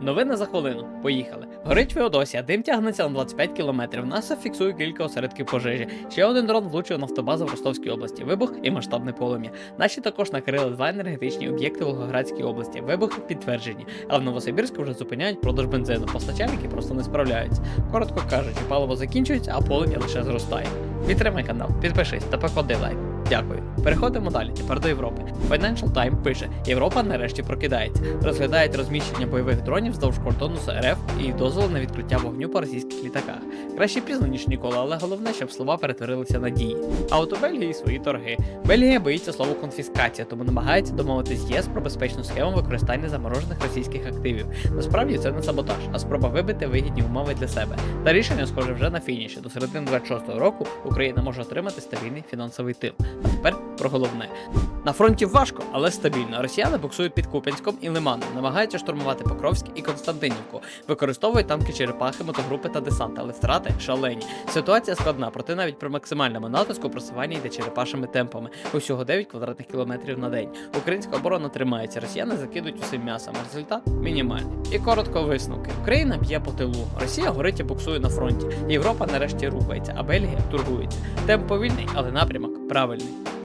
Новини за хвилину. Поїхали. Горить Феодосія, дим тягнеться на 25 кілометрів. НАСА фіксує кілька осередків пожежі. Ще один дрон влучив нафтобазу в Ростовській області. Вибух і масштабне полум'я. Наші також накрили два енергетичні об'єкти в Волгоградській області. Вибухи підтверджені. А в Новосибірську вже зупиняють продаж бензину. Постачальники просто не справляються. Коротко кажучи, паливо закінчується, а полум'я лише зростає. Підтримай канал, підпишись та поклади лайк. Дякую. Переходимо далі. Тепер до Європи. Financial Times пише: Європа нарешті прокидається. Розглядають розміщення бойових дронів вздовж кордону з РФ і дозвол на відкриття вогню по російських літаках. Краще пізно ніж ніколи, але головне, щоб слова перетворилися на дії. А от у Бельгії свої торги. Бельгія боїться слово конфіскація, тому намагається домовитись ЄС про безпечну схему використання заморожених російських активів. Насправді це не саботаж, а спроба вибити вигідні умови для себе. Та рішення схоже вже на фініші. До середини 26-го року Україна може отримати стабільний фінансовий тил. Тепер про головне. На фронті важко, але стабільно. Росіяни буксують під Куп'янськом і Лиманом, намагаються штурмувати Покровськ і Константинівку. Використовують танки черепахи, мотогрупи та десант, але втрати шалені. Ситуація складна, проте навіть при максимальному натиску просування йде черепашими темпами. Усього 9 квадратних кілометрів на день. Українська оборона тримається, росіяни закидують усім м'ясом. Результат мінімальний. І коротко висновки. Україна б'є по тилу. Росія горить і буксує на фронті. Європа нарешті рухається, а Бельгія турбується. Темп повільний, але напрямок правильний.